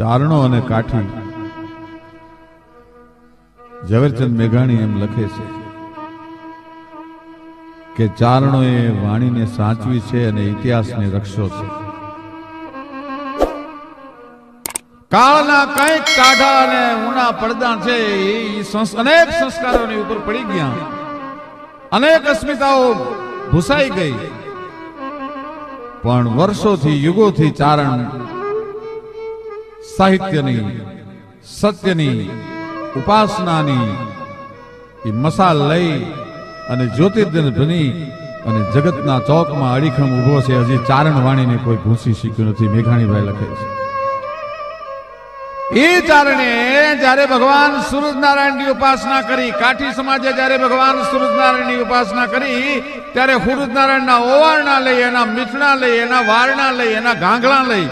ચારણો અને કાઠી. ઝવેરચંદ મેઘાણી એમ લખે છે કે ચારણોએ વાણીને સાચવી છે અને ઇતિહાસને રક્ષો છે. કાળના કંઈક કાઢા અને ઊના પડદા છે, એ અનેક સંસ્કારોની ઉપર પડી ગયા. અનેક અસ્મિતાઓ ભૂસાઈ ગઈ. પણ વર્ષોથી, યુગોથી ચારણ સાહિત્યની, સત્યની, ઉપાસનાની, એ મસાલ લઈ અને જ્યોતિર્દન ભની અને જગતના ચોકમાં અડીખમ ઊભો છે. હજી ચારણ વાણીને કોઈ ભૂસી શીખ્યું નથી. મેઘાણીભાઈ લખે છે. એ ચારણે જ્યારે ભગવાન સૂરજનારાયણની ઉપાસના કરી, કાઠી સમાજે જ્યારે ભગવાન સૂરજનારાયણની ઉપાસના કરી, ત્યારે સૂરજનારાયણના ઓવારણા લઈ, એના મીઠણા લઈ, એના વારણા લઈ, એના ગાંગલા લઈ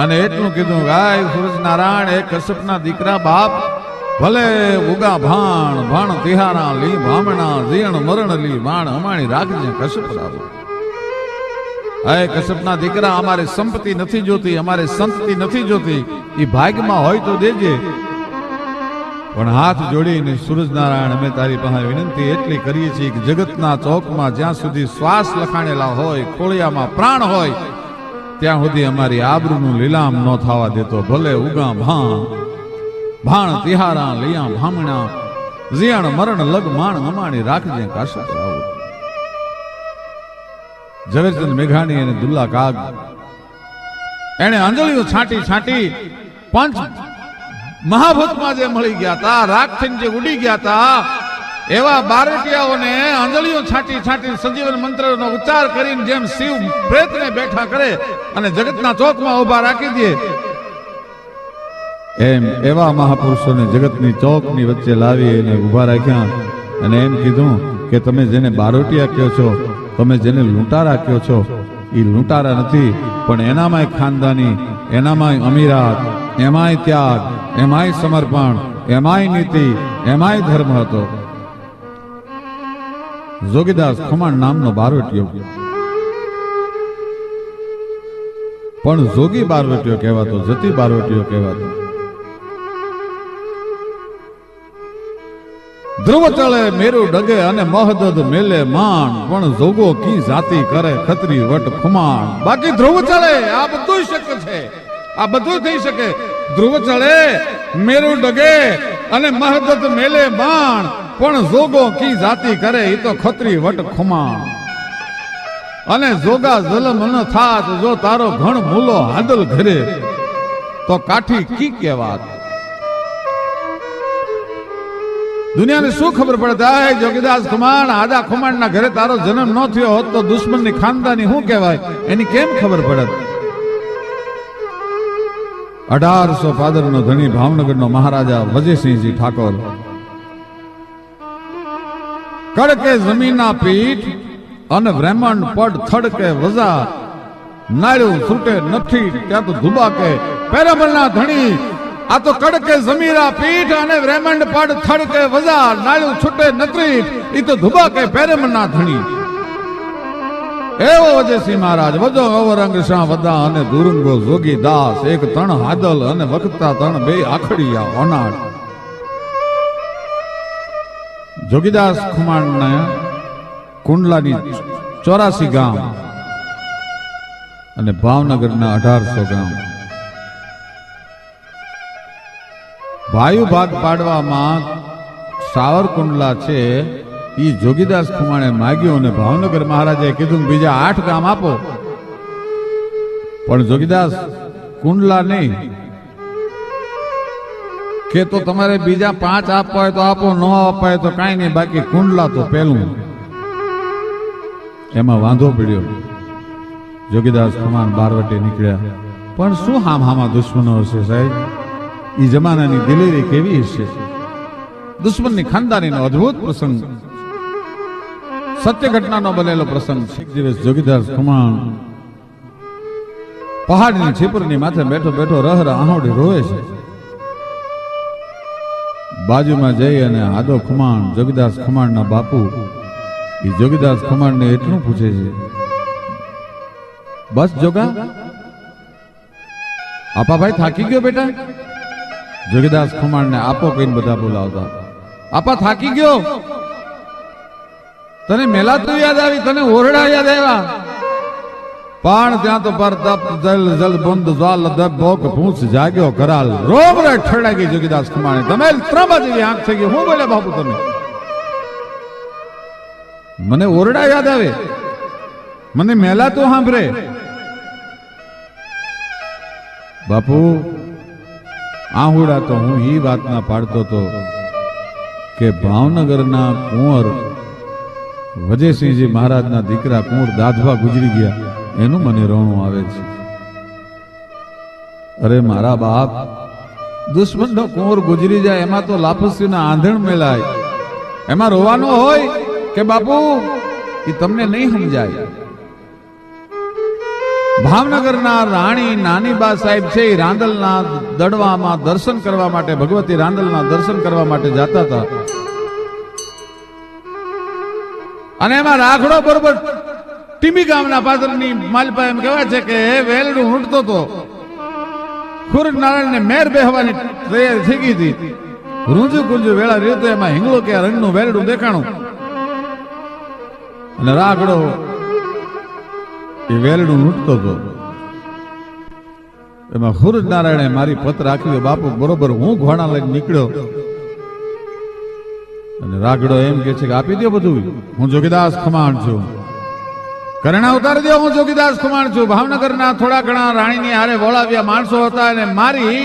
અને એટલું કીધું, ગાય સૂરજનારાયણ એ કશ્યપના દીકરા બાપ, ભલે ઉગા ભાણ ભાણ તિહારા લી, ભામણા જીણ મરણ લી બાણ અમાણી રાખજે કશ્યપ રાવ હે કશ્યપના દીકરા અમારે સંપત્તિ નથી જોતી, અમારે સંતતિ નથી જોતી. એ ભાગમાં હોય તો દેજે. પણ હાથ જોડીને સૂરજનારાયણ અમે તારી પાસે વિનંતી એટલી કરીએ છીએ કે જગતના ચોકમાં જ્યાં સુધી શ્વાસ લખાણેલા હોય, ખોળિયામાં પ્રાણ હોય ત્યાં સુધી અમારી આબરૂનું લીલામ ન થવા દેતો. ભલે ઉગા ભાણ ભાણ, તિહારા, લિયા, ભામણા, ઝિયાણ, મરણ, લગ, માણ, અમાણી રાખજે, કાશા રાવ ઝવેરચંદ મેઘાણી અને દુલ્લા કાગ. એને આંજળીઓ છાંટી છાંટી, પંચ મહાભૂતમાં જે મળી ગયા તા રાખ થઈને જે ઉડી ગયા તા એવા બારટિયાઓને આંજળીઓ છાંટી છાંટી સંજીવન મંત્રનો ઉચ્ચાર કરીને જેમ શિવ પ્રેતને બેઠા કરે અને જગતના ચોકમાં ઊભા રાખી દે, એમ એવા મહાપુરુષોને જગતની ચોકની વચ્ચે લાવી એને ઊભા રાખ્યા. અને એમ કીધું કે તમે જેને બારોટિયા કહો છો, તમે જેને લૂંટારા કહો છો એ લૂંટારા નથી, પણ એનામાંય ખાનદાની, એનામાંય અમીરાત, એમાંય ત્યાગ, એમાંય સમર્પણ, એમાંય નીતિ, એમાંય ધર્મ હતો. જોગીદાસ ખુમાણ નામનો બારવટીયો. પણ જોગી બારવટીયો કહેવાતો, જતી બારવટીયો કહેવાતો. ધ્રુવ ચળે મેરુ ડગે અને મહદદ મેલે માણ, પણ જોગો કી જાતિ કરે ખતરી વટ ખુમાણ. બાકી ધ્રુવ ચળે આ બધું શક્ય છે. આ બધું થઈ શકે. ધ્રુવ ચળે મેરુ ડગે અને મહદદ મેલે માણ પણ જોગો કી જાતિ કરે એ તો ખતરી વટ ખુમાણ અને જોગા જલમ ન થાત જો તારો ઘણ મૂલો હાદલ ઘરે. તો કાઠી કી કહેવાત? દુનિયાને શું ખબર પડે? આ જોગીદાસ ખુમાણ, આદા ખુમાણ ના ઘરે તારો જન્મ ન થયો હોત તો દુશ્મનની ખાનદાની શું કહેવાય? એની કેમ ખબર પડે? અઢારસો ફાદર નો ધણી ભાવનગર નો મહારાજા વજયસિંહજી ઠાકોર. કડકે જમીના પીઠ અને બ્રહ્માંડ પડ થડકે વજા. નાળ્યું છૂટે નથી, ત્યાં તો ધુબાકે. પેરામલના ધણી, આ તો કડકે જમીરા પીઠ અને બ્રહ્માંડ પડ થડકે વજા. નાળ્યું છૂટે નથી એ તો ધુબાકે પેરામલના ધણી. એવો વજેસિંહ મહારાજ વજો અવરંગ શાહ વદા અને દુરંગો જોગી દાસ. એક તણ હાદલ અને વખતા તણ બે આખડિયા ઓનાડ જોગીદાસ ખુમાણના કુંડલાની ચોરાસી ગામ અને ભાવનગરના અઢારસો ગામ. વાયુ ભાગ પાડવામાં સાવરકુંડલા છે. એ જોગીદાસ ખુમાણે માગ્યું અને ભાવનગર મહારાજે કીધું બીજા આઠ ગામ આપો. પણ જોગીદાસ કુંડલા નહીં. કે તો તમારે બીજા પાંચ આપવા હોય તો આપો, ન આપવા હોય તો કાંઈ નહીં, બાકી કુંડલા તો પહેલું એમાં વાંધો પડ્યો. જોગીદાસ કુમાર બારવટે નીકળ્યા. પણ શું હામ હામા દુશ્મનો હશે સાહેબ? એ જમાનાની દિલેરી કેવી હશે? દુશ્મનની ખાનદાનીનો અદ્ભુત પ્રસંગ. સત્ય ઘટનાનો બનેલો પ્રસંગ છે. દિવસ જોગીદાસ ખુમાણ પહાડની છીપરની માથે બેઠો બેઠો રહ આહોડી રોવે છે. બાજુમાં જઈ અને આદો ખમાણ, જગદાસ ખમાણના બાપુ એ જગદાસ ખમાણને એટલું પૂછે છે, બસ જોગા આપા ભાઈ થાકી ગયો બેટા? જોગીદાસ ખમાણને આપો કહીને બધા બોલાવતા, આપા થાકી ગયો? તને મેલાતું યાદ આવી, તને ઓરડા યાદ આવ્યા. પણ ત્યાં તો પર તપ, જલ જલ બંધ જ્વાલ, દબ ભોક પૂછ જાગ્યો, કરાલ રોમ રે ઠેડા ગઈ જોગીદાસ ખુમાણે. તમે ત્રમ જેવી આંખ છે કે હું બોલે બાપુ, તમે? મને ઓરડા યાદ આવે. મને મેલા તો સાંભળે. બાપુ, આહુડા તો હું ઈ વાતના પાડતો તો કે ભાવનગરના કુંવર, વજયસિંહજી મહારાજના દીકરા કુંવર દાધવા ગુજરી ગયા. એનું મને રોણું આવે છે. અરે મારા બાપ, દુશ્મનનો કુંવર ગુજરી જાય, એમાં તો લાપસીના આંધણ મેલાય. એમાં રોવાનું હોય કે બાપુ એ તમને નહીં સમજાય. ભાવનગરના રાણી નાનીબા સાહેબ છે એ રાંદલના દડવામાં દર્શન કરવા માટે, ભગવતી રાંદલના દર્શન કરવા માટે જતા હતા. અને એમાં રાખડો બરોબર ટીમી ગામના પાદરની માલપા એમ કહેવાય છે કે વેલડું ઊંટતો હતો નારાયણ ને મેર બેહવાની તૈયારી થઈ ગઈ હતી. રૂંજુ ગુંજુ વેળા રહ્યું એમાં હિંગળો કે રંગનું વેલડું દેખાણું. અને રાખડો એ વેલડું લૂંટતો હતો એમાં હુરજ નારાયણે મારી પત રાખ્યો બાપુ બરોબર હું ઘોડા લઈને નીકળ્યો. અને રાગડો એમ કે છે કે આપી દો બધું. હું જોગીદાસ ખમાણ છું. કરણા ઉતારી દો હું જોગીદાસ કુમાર છું. ભાવનગરના થોડા ઘણા રાણીની હારે વોળાવ્યા માણસો હતા અને મારી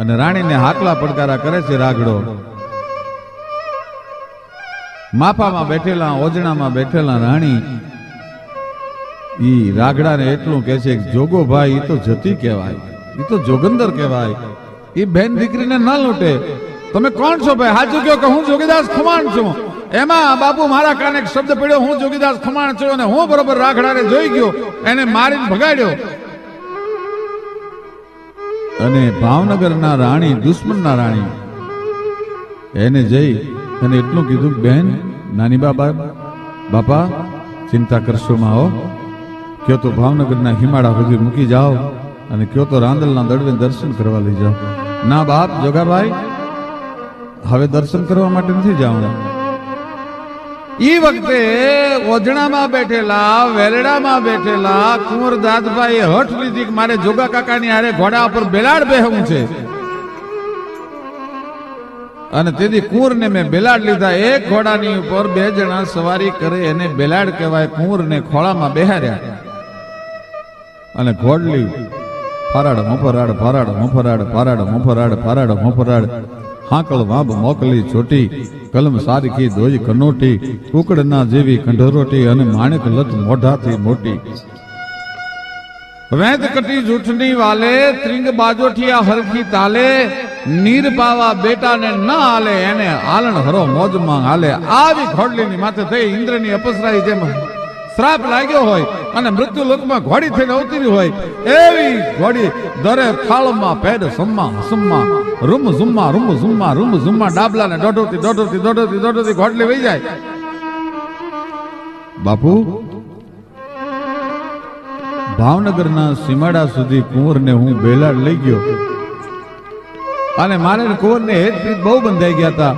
અને રાણીને હાકલા પડકારા કરે છે રાગડો. માફામાં બેઠેલા, ઓજણામાં બેઠેલા રાણી ઈ રાગડાને એટલું કે છે જોગો ભાઈ, ઈ તો જતી કહેવાય. ઈ તો જોગંદર કહેવાય. ઈ બેન દીકરીને ન લૂંટે. તમે કોણ છો ભાઈ? હાજુ કહો કે હું જોગીદાસ ખુમાણ છું. એમાં બાપુ મારા કાને એક શબ્દ પડ્યો, હું જોગીદાસ ખમાણ થયો અને હું બરોબર રાખડાને જોઈ ગયો, એને મારીને ભગાડ્યો. અને ભાવનગરના રાણી, દુશ્મનના રાણી, એને જઈ અને એટલું કીધું, બેન, નાની બાબા, બાપા, ચિંતા કરશો માં હો. કયો તો ભાવનગરના હિમાળા સુધી મૂકી જાઓ અને કયો તો રાંદલના દડવે દર્શન કરવા લઈ જાઓ. ના બાપ, જોગાભાઈ, હવે દર્શન કરવા માટે નથી જવાનું ઈ વખતે ઓજણામાં બેઠેલા વેલડામાં બેઠેલા, કુંવર દાદભાઈ હઠ લીધી કે મારે જોગા કાકાની હારે ઘોડા ઉપર બેલાડ બેહવું છે. અને તેથી કુંવરને મેં બેલાડ લીધા. એક ઘોડાની ઉપર બે જણા સવારી કરે, એને બેલાડ કહેવાય. કુંવરને ખોળામાં બેહાર્યા. અને ઘોડલી ફરાડ મફરાડ ફરાડ મફરાડ ફરાડ મફરાડ ફરાડ મોફરાડ હાકળ વાંબ મોકલી છોટી, કલમ સારખી દોઈ કનોટી, કુકડના જેવી કંઢરોટી અને માણેક લત મોઢાથી મોટી. વેદ કટી જૂઠની વાલે, ત્રિંગ બાજોઠિયા હરખી તાલે, નીર પાવા બેટાને ના હાલે, એને આલણ હરો મોજમાં હાલે. આવી ખોડલીની માથે થઈ ઇન્દ્રની અપસરાઈ જેમ શ્રાપ લાગ્યો હોય અને મૃત્યુ લોકમાં ઘોડી થઈને અવતરી હોય, એવી ઘોડી દરે થાળમાં પેડ સમ્મા હસમ્મા રૂમ ઝુમ્મા રૂમ ઝુમ્મા રૂમ ઝુમ્મા ડાબલા ને દોઢોથી દોઢોથી દોઢોથી દોઢોથી ઘોડલી વહી જાય. બાપુ, ભાવનગરના સીમાડા સુધી કુંવરને હું બેલાડ લઈ ગયો. અને મારે કુંવરને હેત પ્રીત બહુ બંધાઈ ગયા હતા.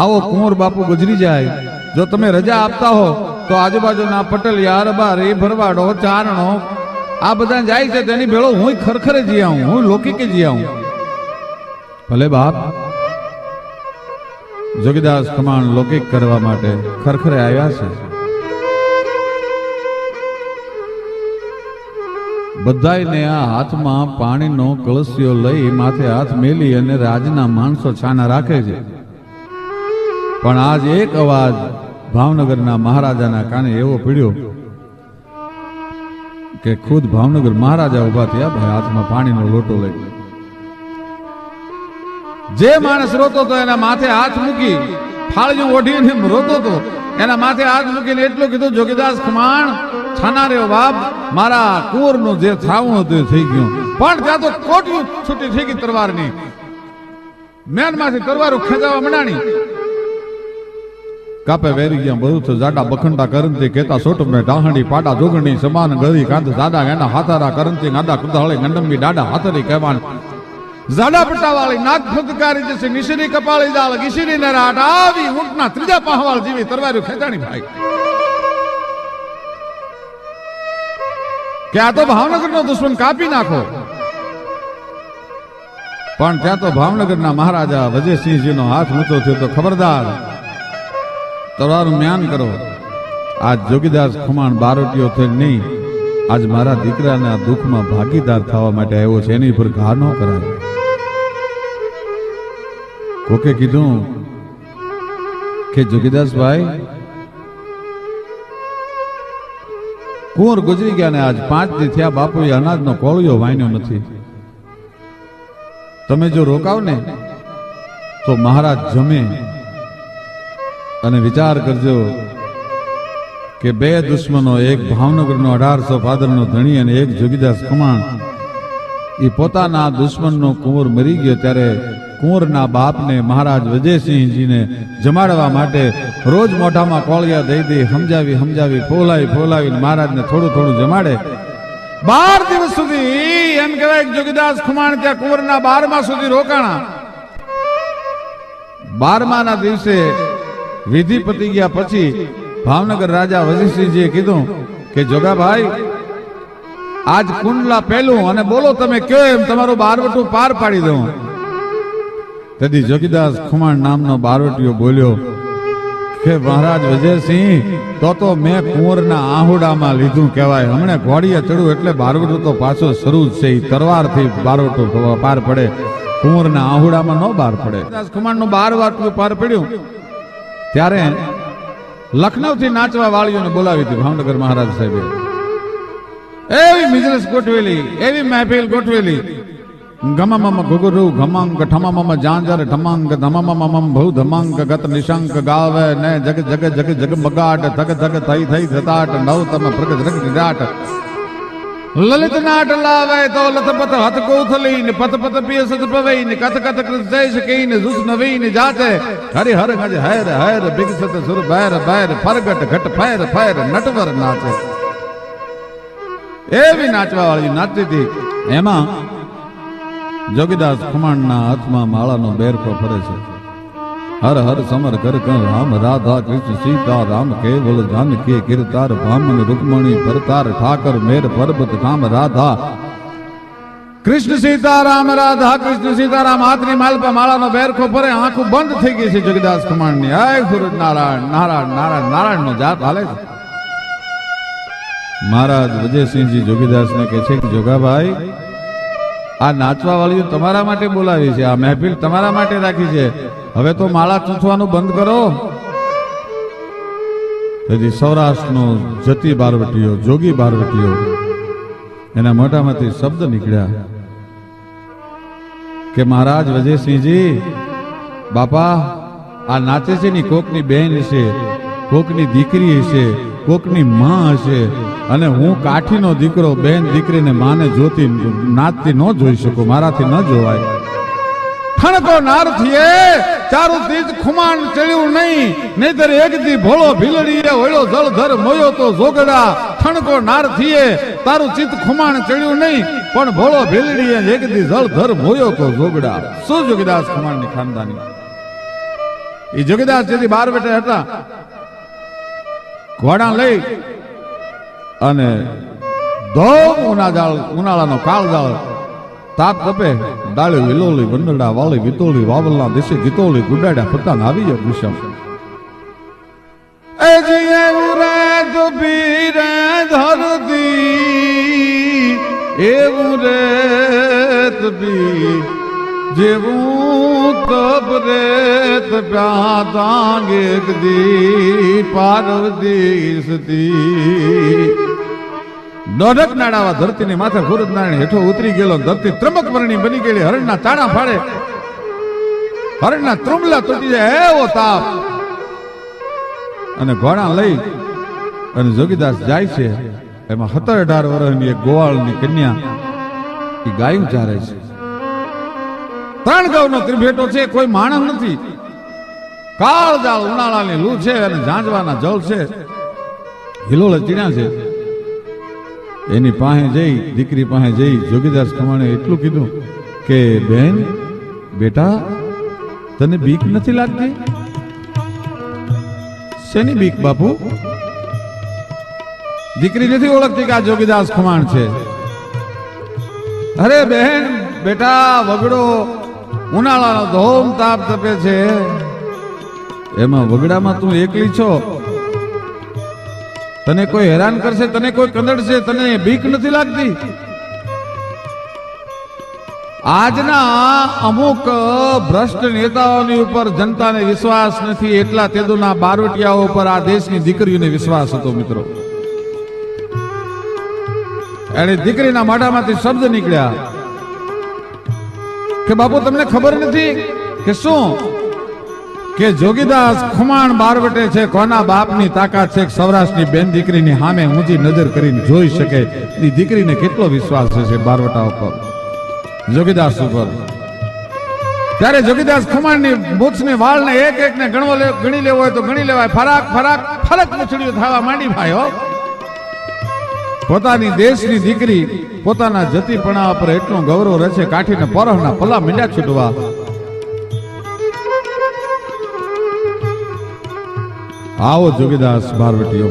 આવો કુંવર બાપુ ગુજરી જાય. જો તમે રજા આપતા હો તો આજુબાજુના પટલિયાર, બારી, ભરવાડો, ચારણો, આ બધા જાય છે તેની ભેળો હું ખરખરે જી આવું હું લૌકિકે જી આવું. ભલે બાપ, જોગીદાસ કમાણ લૌકિક કરવા માટે ખરખરે આવ્યા છે. બધાને આ હાથમાં પાણીનો કળસિયો લઈ માથે હાથ મેલી અને રાજના માણસો છાના રાખે છે. પણ આજ એક અવાજ ભાવનગરના મહારાજાના કાને એવો પડ્યો કે ખુદ ભાવનગર મહારાજા ઊભા થયા, ભાઈ હાથમાં પાણીનો લોટો લઈ જે માણસ રોતો તો એના માથે હાથ મૂકી ફાળ્યું ઓઢીને રોતો તો, એના માથે હાથ મૂકીને એટલું કીધું, જોગીદાસ ખમાણ છાના રે બાપ, મારા કુંવરનું જે થાવું હતું થઈ ગયું. પણ ત્યાં તો કોટિયું છૂટી થઈ ગઈ તરવારની. મેનમાંથી તરવારું ખેંચાવા મંડાણી કાપે વેરી ગયા બધું તો જાડા બખંડા કરંતી કેતા સોટ મે ડાહણી પાડા જોગણી, સમાન ગરી કાંત જાડા એના હાથારા કરંતી ગાડા કુદાળે ગંડમી ડાડા હાથરી કહેવાન. જાડા પટ્ટાવાળી નાક ફુદકારી જશે, નિશરી કપાળી દાળ, ગીશરી ને રાટ આવી ઊંટના ત્રીજા પહાવાળ જેવી તરવાર્યું ખેતાણી ભાઈ. કે આ તો ભાવનગરનો દુશ્મન કાપી નાખો. પણ ત્યાં તો ભાવનગરના મહારાજા વજયસિંહજીનો હાથ ઊંચો થયો તો ખબરદાર. તલવારનું મ્યાન કરો. આજ જોગીદાસ ખુમાણ બારોટીઓ થઈ નહીં. આજ મારા દીકરાના દુઃખમાં ભાગીદાર થવા માટે આવ્યો છે, એની પર ઘા ન કરાય. કોકે કીધું કે જોગીદાસભાઈ, કુંવર ગુજરી ગયા ને આજ પાંચ દી થયા બાપુએ અનાજનો કોળિયો વાન્યો નથી. તમે જો રોકાવ ને તો મહારાજ જમે. અને વિચાર કરજો કે બે દુશ્મનો, એક ભાવનગરનો અઢારસો ફાદરનો ધણી અને એક જોગીદાસ ખમાણ એ પોતાના દુશ્મનનો કુંવર મરી ગયો ત્યારે કુંવરના બાપને મહારાજ વિજયસિંહજીને જમાડવા માટે રોજ મોઢામાં કોળિયા દઈ દઈ સમજાવી સમજાવી, ફોલાવી ફોલાવીને મહારાજને થોડું થોડું જમાડે. બાર દિવસ સુધી એમ કહેવાય જોગીદાસ ખુમાણ ત્યાં કુંવરના બારમા સુધી રોકાણા. બારમાના દિવસે વિધિ પતી ગયા પછી ભાવનગર રાજા વશિષ્ઠજીએ કીધું કે, જોગાભાઈ, આજ કુંડલા પહેલું અને બોલો તમે કયો એમ તમારું બારવટું પાર પાડી દઉં. તેથી જોગીદાસ ખુમાણ નામનો બારવટીયો બોલ્યો, કે મહારાજ વિજયસિંહ, તો તો મેં કુંવરના આહુડામાં લીધું કહેવાય. હમણે ઘોડીએ ચડું એટલે બારવટું તો પાછો શરૂ જ છે. એ તરવારથી બારવટું પાર પડે. કુંવરના આહુડામાં ન બાર પડે. ખુમાણનું બાર વાટલું પાર પડ્યું. ત્યારે લખનૌથી નાચવા વાળીઓને બોલાવી હતી ભાવનગર મહારાજ સાહેબે. એવી મિજલસ ગોઠવેલી, એવી મહેફિલ ગોઠવેલી. ગમમમ ગુગુરુ ગમાંગ ઠમમમ જાંજર, ઠમાંગ, ધમમમમ ભૌ, ધમાંગ, ગત, નિશંક, ગાવે, ને જગ જગ જગ જગ, મગાટ, ધગ ધગ, થઈ થઈ થતાટ નવ તમ પ્રગટ રગ, નિરાટ. લલિત નાટ લાવે તો લથપત હત કૌથલી ને પત પત પિય સત પવઈ ને કથ કથ કૃત જય સકી ને જુસ નવી જાતે. હરિ હર ગજ હૈર હૈર બિગસત સુર બૈર બૈર ફરગટ ઘટ ફેર ફેર નટવર નાચે. એવી નાચવા વાળી નાચતી હતી. એમાં જોગીદાસ ખુમાણના હાથમાં માળાનો બેરકો ફરે છે. હર હર સમર કર રામ રાધા કૃષ્ણ સીતા રામ કેવલ જાનકી કીર્તાર ભામન રૂકમણી ભરતાર ઠાકર મેર પરબત રામ રાધા કૃષ્ણ સીતારામ રાધા કૃષ્ણ સીતારામ હાથની માલપા માળાનો બેરખો ફરે આંખું બંધ થઈ ગઈ છે જગદાસ કમાણની હાય ગુરુ નારાયણ નારાયણ નારાયણ નારાયણ નો જાપ હાલે છે મહારાજ વિજયસિંહજી જોગીદાસને કહે છે કે જોગાભાઈ આ નાચવા વાળી તમારા માટે બોલાવી છે, આ મહેફિલ તમારા માટે રાખી છે. હવે તો માળા ચૂંથવાનું બંધ કરો. તેથી સૌરાષ્ટ્રનો જતી બારવટીઓ, જોગી બારવટીઓ, એના મોઢામાંથી શબ્દ નીકળ્યા કે મહારાજ વજયસિંહજી, બાપા, આ નાચે છે ની કોકની બેન હશે, કોકની દીકરી હશે કોકની માં હશે અને હું કાઠીનો દીકરો, બેન દીકરીને માને જોતી નાચતી ન જોઈ શકું, મારાથી ન જોવાય. ઠણકો નારથીએ ચારું તીજ ખુમાણ ચડ્યું નહીં, નહીતર એક દી ભોળો ભીલડીએ ઓળો જળધર મોયો તો જોગડા ઠણકો નારથીએ તારું ચિત ખુમાણ ચડ્યું નહીં, પણ ભોળો ભીલડીએ એક દી જળધર મોયો તો જોગડા શું જોગીદાસ ખુમાણની ખાનદાની? એ જોગીદાસ જેથી બાર બેઠા હતા ઘોડા લઈ અને ધોમ ઉનાજાળ ઉનાળાનો કાળજાળ તાપ તપે, ડાળે વિલોલી, વંદડા વાળી વિતોલી, વાવલના દેશે ગીતોલી, ગુડાડ્યા પતંગ આવી જાય ગુસમ. એ જીએ ઉરે દુબી રે ધરતી, એવું રે તબી જેવું તપ રેત પ્યાતાંગ એક દી પાર્વતી સતી દોઢક નાડાવા ધરતીની માથે ખુરદ નારાયણ હેઠો ઉતરી ગયેલો ધરતી ત્રમક વર્ણી બની ગયેલી. હરણના તાણા ફાડે. હરણના ત્રુમલા તૂટી જાય. એવો તાપ. અને ઘોડા લઈ અને જોગીદાસ જાય છે. એમાં સત્તર અઢાર વર્ષની એક ગોવાળની કન્યા એ ગાયું ચારે છે. ત્રણ ગૌનો ત્રિભેટો છે, કોઈ માણસ નથી. કાળજાળ ઉનાળાની લૂ છે અને ઝાંઝવાના જળ છે. હિલોળ ચીણ્યા છે. એની પાસે જઈ, દીકરી પાસે જઈ, જોગીદાસ ખમાણે એટલું કીધું કે, બેન, બેટા, તને બીક નથી લાગતી? શેની બીક, બાપુ? દીકરી નથી ઓળખતી કે આ જોગીદાસ ખમાણ છે. અરે બહેન બેટા, વગડો ઉનાળાનો ધોમ તાપ તપે છે. એમાં વગડામાં તું એકલી છો? તને કોઈ હેરાન કરશે, તને કોઈ કંદડશે, તને બીક નથી લાગતી? આજના અમુક ભ્રષ્ટ નેતાઓની ઉપર જનતાને વિશ્વાસ નથી, એટલા તેદુના બારોટિયાઓ ઉપર આ દેશની દીકરીઓને વિશ્વાસ હતો, મિત્રો. એની દીકરીના મોઢામાંથી શબ્દ નીકળ્યા. કે બાપુ, તમને ખબર નથી કે શું? કે જોગીદાસ ખુમાણ બારવટે છે, કોના બાપની તાકાત છે સૌરાષ્ટ્રની બેન દીકરીની સામે ઊંચી નજર કરીને જોઈ શકે. એ દીકરીને કેટલો વિશ્વાસ છે બારવટા ઉપર? જોગીદાસ ઉપર. ત્યારે જોગીદાસ ખુમાણની મૂછની વાળને એક એકને ગણવો ગણી લેવો હોય તો ગણી લેવાય. ફરાક ફરાક ફરક મૂછડીઓ થવા માંડી ભાઈ પોતાની દેશની દીકરી પોતાના જતીપણા પર એટલો ગૌરવ રહે છે કાઠીને પરહના પલા મીંડા છૂટવા. આવો જોગીદાસ બારવટીઓ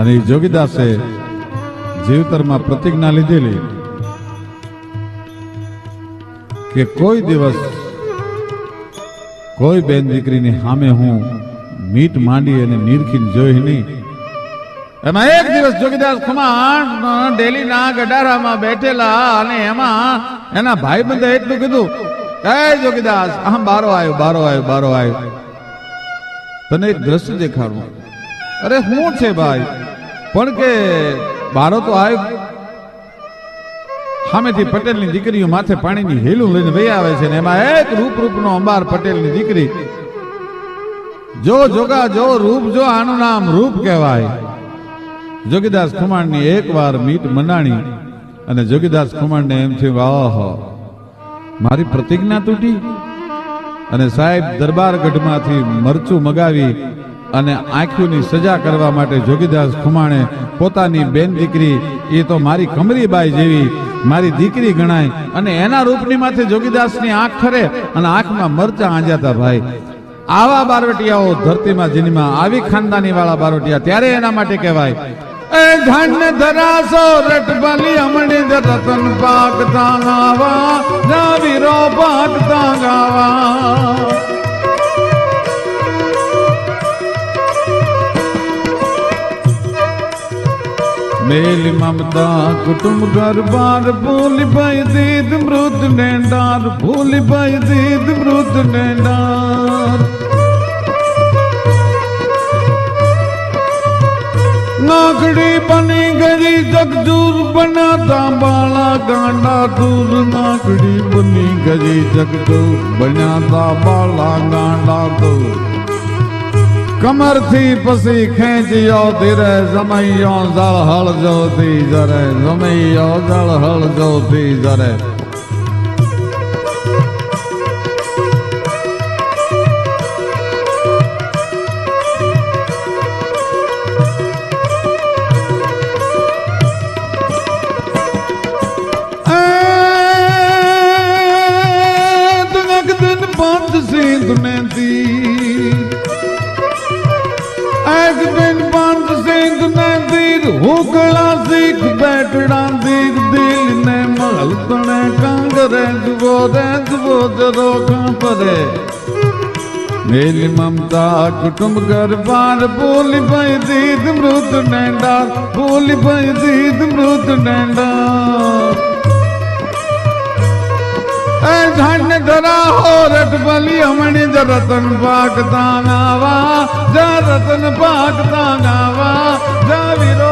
અને જોગીદાસે જીવતરમાં પ્રતિજ્ઞા લીધેલી કે કોઈ દિવસ કોઈ બેન દીકરીની સામે હું મીટ માંડી અને નીરખીને જોઈ નહીં. એમાં એક દિવસ જોગીદાસ ખુમાણ ડેલીના ગડારામાં બેઠેલા અને એમાં એના ભાઈ ભાઈબંધે એટલું કીધું, એ જોગીદાસ, આમ બારો આવ્યો બારો આવ્યો બારો આવ્યો. તને એક દ્રશ્ય દેખાડું. અરે શું છે ભાઈ? પણ કે બારો તો આવ્યો. સામેથી પટેલની દીકરીઓ માથે પાણીની હેલું લઈને વહી આવે છે ને એમાં એક રૂપ રૂપનો અંબાર પટેલની દીકરી. જો જોગા, જો રૂપ, જો આનું નામ રૂપ કહેવાય. જોગીદાસ ખુમાણની એક વાર મીટ મનાણી અને જોગીદાસ ખુમાણને એમ થયું વાહ મારી પ્રતિજ્ઞા તૂટી અને સાહેબ દરબાર ગઢમાંથી મરચું મગાવી અને આંખોની સજા કરવા માટે જોગીદાસ ખુમાણે પોતાની બેન દીકરી, એ તો મારી કમરીબાઈ જેવી, મારી દીકરી ગણાય અને એના રૂપની માથે જોગીદાસની આંખ ઠરે અને આંખમાં મરચા આંજાતા ભાઈ. આવા બારવટિયાઓ ધરતીમાં, જીનીમાં આવી ખાનદાની વાળા બારવટિયા, ત્યારે એના માટે કહેવાય એ ધન્ય ધરાસો રટબલી અમણી જ રતન પાક તાંગાવા, જાવીરો પાક તાંગાવા. મેલ મમતા કુટુંબ ઘર બાર ભૂલી ભાઈ દીદ મૃત નેડાર ભૂલી ભાઈ દીદ મૃત નેંડાર નાગડી બની ગરી જગજૂર બનાતા બાળા ગાંડા દૂર. નાગડી બની ગરી જગજૂર બનાતા બાળા ગાંડા દૂર. કમરથી પછી ખેંચ્યો ધીરે, જમૈયો જળ હળ જોતી જરે, જમૈયો જળ હળ જોતી જરે. હુકળા દીખ બેઠડા દીખ દિલ ને મહલતણે કાંગરે જુવો રે જુવો જરો કાંપરે. મેલી મમતા કુટુંબ ગરબાર, બોલી ભાઈ દીદ મૃત નેંડા બોલી ભાઈ દીદ મૃત નેંડા એ ઝાડ ધરા હો રટ બલી હમણી જ રતન પાકતા નાવા, જ રતન પાકતા નાવા, જ વિરો